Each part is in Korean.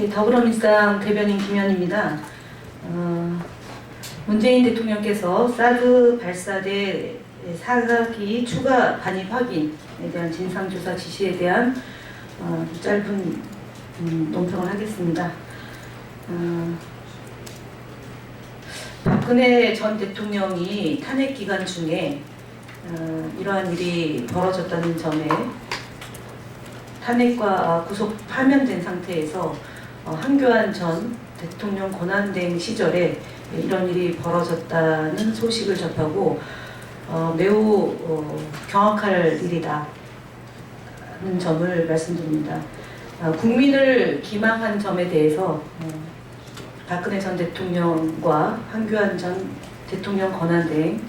예, 더불어민주당 대변인 김현입니다. 어, 문재인 대통령께서 사드 발사대 사각이 추가 반입 확인에 대한 진상조사 지시에 대한 어, 짧은 음, 논평을 하겠습니다. 어, 박근혜 전 대통령이 탄핵 기간 중에 어, 이러한 일이 벌어졌다는 점에 탄핵과 구속 파면된 상태에서 어, 한교안 전 대통령 권한대행 시절에 이런 일이 벌어졌다는 소식을 접하고 어, 매우 어, 경악할 일이다는 점을 말씀드립니다. 아, 국민을 기망한 점에 대해서 어, 박근혜 전 대통령과 한교안 전 대통령 권한대행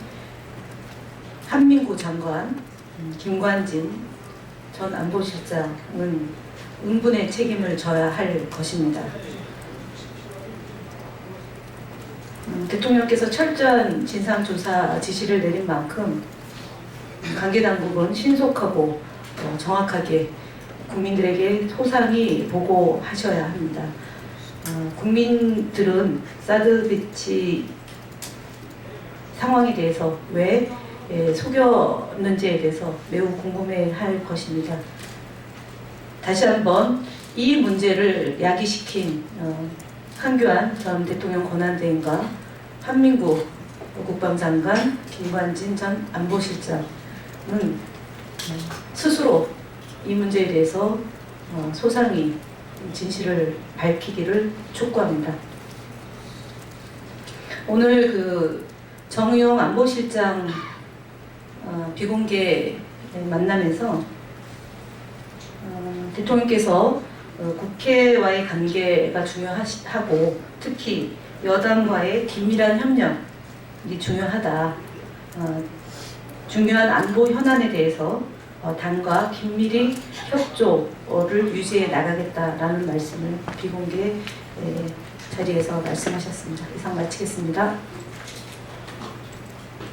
한민구 장관, 음, 김관진 전 안보실장은 응분의 책임을 져야 할 것입니다. 음, 대통령께서 철저한 진상조사 지시를 내린 만큼 관계 당국은 신속하고 어, 정확하게 국민들에게 소상히 보고하셔야 합니다. 어, 국민들은 사드 배치 상황에 대해서 왜 예, 속였는지에 대해서 매우 궁금해 할 것입니다. 다시 한번 이 문제를 야기시킨 어, 한교안 전 대통령 권한대행과 한민구 국방장관 김관진 전 안보실장은 어, 스스로 이 문제에 대해서 어, 소상히 진실을 밝히기를 촉구합니다. 오늘 그 정의용 안보실장 어, 비공개 만남에서 어, 대통령께서 어, 국회와의 관계가 중요하고 특히 여당과의 긴밀한 협력이 중요하다. 어, 중요한 안보 현안에 대해서 어, 당과 긴밀히 협조를 유지해 나가겠다라는 말씀을 비공개 에, 자리에서 말씀하셨습니다. 이상 마치겠습니다.